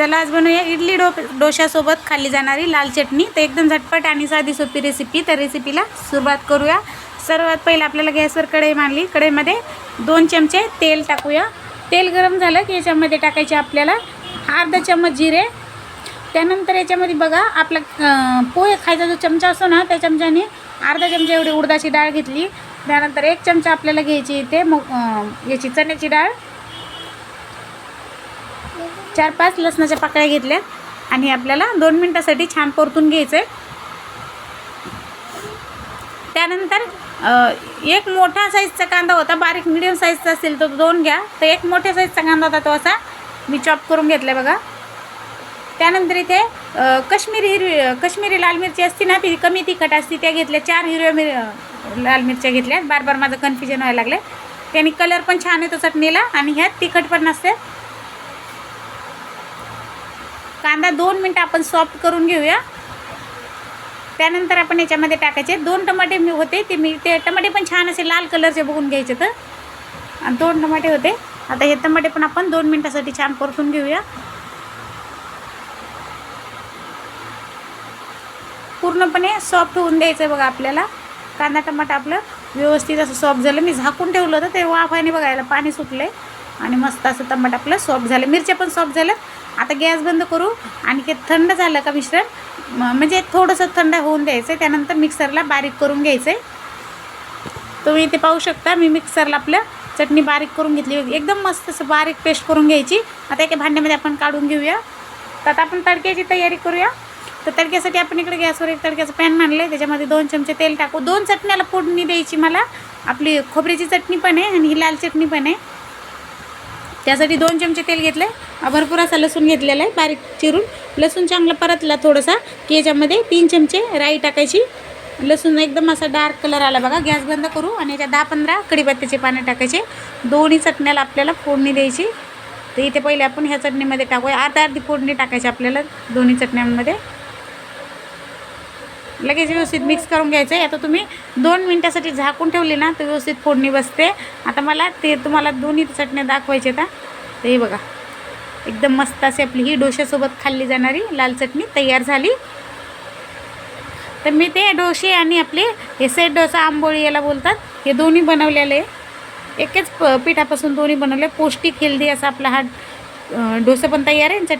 चला आज बनवूया इडली डो डोशासोबत खाल्ली जाणारी लाल चटणी. तर एकदम झटपट आणि साधी सोपी रेसिपी तर रेसिपीला सुरुवात करूया. सर्वात पहिलं आपल्याला गॅसवर कढई मांडली. कढईमध्ये दोन चमचे तेल टाकूया. तेल गरम झालं की याच्यामध्ये टाकायचे आपल्याला अर्धा चम्मच जिरे. त्यानंतर याच्यामध्ये बघा आपला पोहे खायचा जो चमचा असतो ना त्या चमच्याने अर्धा चमचा एवढी उडदाची डाळ घेतली. त्यानंतर एक चमचा आपल्याला घ्यायची इथे मग याची चण्याची डाळ. चार पाच लसणाच्या पाकळ्या घेतल्या आणि आपल्याला दोन मिनटासाठी छान परतून घ्यायचं आहे त्यानंतर एक मोठा साईजचा कांदा होता बारीक मिडियम साईजचा असेल तर दोन घ्या. तर एक मोठ्या साईजचा कांदा होता तो असा मी चॉप करून घेतला बघा. त्यानंतर इथे कश्मीरी हिरवी कश्मीरी लाल मिरची असते ना ती कमी तिखट असते त्या घेतल्या. चार हिरव्या मिर लाल मिरच्या घेतल्या. बार बार माझं कन्फ्युजन व्हायला लागलं त्याने कलर पण छान येतो चटणीला आणि ह्यात तिखट पण नसते कांदा दोन मिनटं आपण सॉफ्ट करून घेऊया. त्यानंतर आपण याच्यामध्ये टाकायचे. दोन टमाटे मी होते ते मी ते टमाटे पण छान असे लाल कलरचे बघून घ्यायचे तर. आणि दोन टमाटे होते. आता हे टमाटे पण आपण दोन मिनटासाठी छान परतून घेऊया. पूर्णपणे सॉफ्ट होऊन द्यायचं आहे बघा आपल्याला. कांदा टमाटा आपलं व्यवस्थित असं सॉफ्ट झालं. मी झाकून ठेवलं होतं ते वाफाने बघायला पाणी सुटलं आहे आणि मस्त असं टमाट आपलं सॉफ्ट झालं. मिरच्या पण सॉफ्ट झालं आता गॅस बंद करू. आणि हे थंड झालं का मिश्रण म- म्हणजे थोडंसं थंड होऊन द्यायचं आहे त्यानंतर मिक्सरला बारीक करून घ्यायचं आहे तुम्ही इथे पाहू शकता. मी मिक्सरला आपलं चटणी बारीक करून घेतली. एकदम मस्त असं बारीक पेस्ट करून घ्यायची. आता एका भांड्यामध्ये आपण काढून घेऊया. तर आता आपण तडक्याची तयारी करूया. तर तडक्यासाठी आपण इकडे गॅसवर एक तडक्याचं पॅन मांडलं आहे त्याच्यामध्ये दोन चमचे तेल टाकू. दोन चटण्याला फोडणी द्यायची मला. आपली खोबऱ्याची चटणी पण आहे आणि ही लाल चटणी पण आहे. त्यासाठी दोन चमचे तेल घेतलं आहे भरपूर असा लसूण घेतलेला आहे बारीक चिरून. लसूण चांगलं परतला थोडासा की याच्यामध्ये तीन चमचे राई टाकायची. लसूण एकदम असा डार्क कलर आला बघा गॅस बंद करू आणि याच्या दहा पंधरा कडीपत्त्याचे पाने टाकायचे. दोन्ही चटण्याला आपल्याला फोडणी द्यायची. तर इथे पहिले आपण ह्या चटणीमध्ये टाकूया. अर्धा अर्धी फोडणी टाकायची आपल्याला दोन्ही चटण्यांमध्ये. लगेच व्यवस्थित मिक्स करून घ्यायचं आहे आता तुम्ही दोन मिनटासाठी झाकून ठेवली ना तर व्यवस्थित फोडणी बसते. आता मला ते तुम्हाला दोन्ही चटण्या दाखवायचे आता तर हे बघा. एकदम मस्त असे आपली ही डोश्यासोबत खाल्ली जाणारी लाल चटणी तयार झाली. तर मी ते डोसे आणि आपले हे सेट डोसा आंबोळी याला बोलतात हे दोन्ही बनवलेले एकच प पिठापासून दोन्ही बनवले. पौष्टिक हेल्दी असा आपला हा डोसा पण तयार आहे आणि चटणी